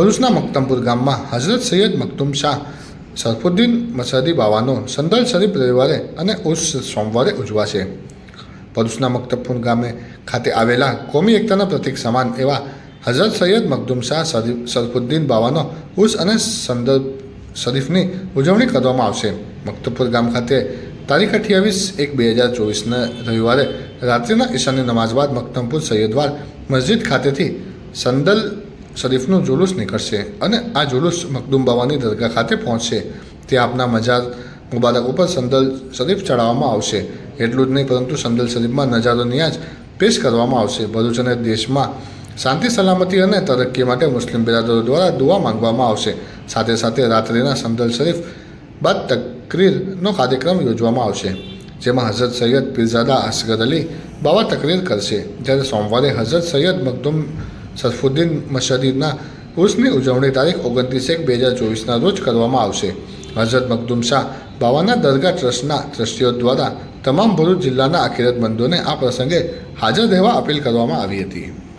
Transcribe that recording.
ભરૂચના મક્તમપુર ગામમાં હઝરત સૈયદ મક્તુમ શાહ, સરફુદ્દીન મસદી બાવાનો સંદલ શરીફ રવિવારે અને ઉર્સ સોમવારે ઉજવાશે. ભરૂચના મક્તબપુર ગામે ખાતે આવેલા કોમી એકતાના પ્રતિક સમાન એવા હઝરત સૈયદ મખદુમ શાહ સરફુદ્દીન બાવાનો ઉર્સ અને સંદર્ભ શરીફની ઉજવણી કરવામાં આવશે. મક્તબપુર ગામ ખાતે તારીખ અઠ્યાવીસ એક બે હજાર ચોવીસના રવિવારે રાત્રિના ઈશાની નમાઝ બાદ મક્તમપુર સૈયદવાર મસ્જિદ ખાતેથી સંદલ શરીફનું જુલુસ નીકળશે અને આ જુલુસ મખદુમ બાવાની દરગાહ ખાતે પહોંચશે. ત્યાં આપના મજાર મુબારક ઉપર સંદલ શરીફ ચડાવવામાં આવશે. એટલું જ નહીં, પરંતુ સંદલ શરીફમાં નજારો નિયાજ પેશ કરવામાં આવશે. ભરૂચ અને દેશમાં શાંતિ, સલામતી અને તરક્કી માટે મુસ્લિમ બિરાદરો દ્વારા દુઆ માંગવામાં આવશે. સાથે સાથે રાત્રિના સંદલ શરીફ બાદ તકરીરનો કાર્યક્રમ યોજવામાં આવશે, જેમાં હઝરત સૈયદ પીરઝાદા અસગર અલી બાવા તકરીર કરશે. જ્યારે સોમવારે હઝરત સૈયદ મખદુમ સરફુદ્દીન મશદીદના ઉર્સની ઉજવણી તારીખ ઓગણત્રીસ એક બે હજાર ચોવીસના રોજ કરવામાં આવશે. હઝરત મખદુમ શાહ બાવાના દરગાહ ટ્રસ્ટના ટ્રસ્ટીઓ દ્વારા તમામ ભરૂચ જિલ્લાના અખિરતમંદોને આ પ્રસંગે હાજર રહેવા અપીલ કરવામાં આવી હતી.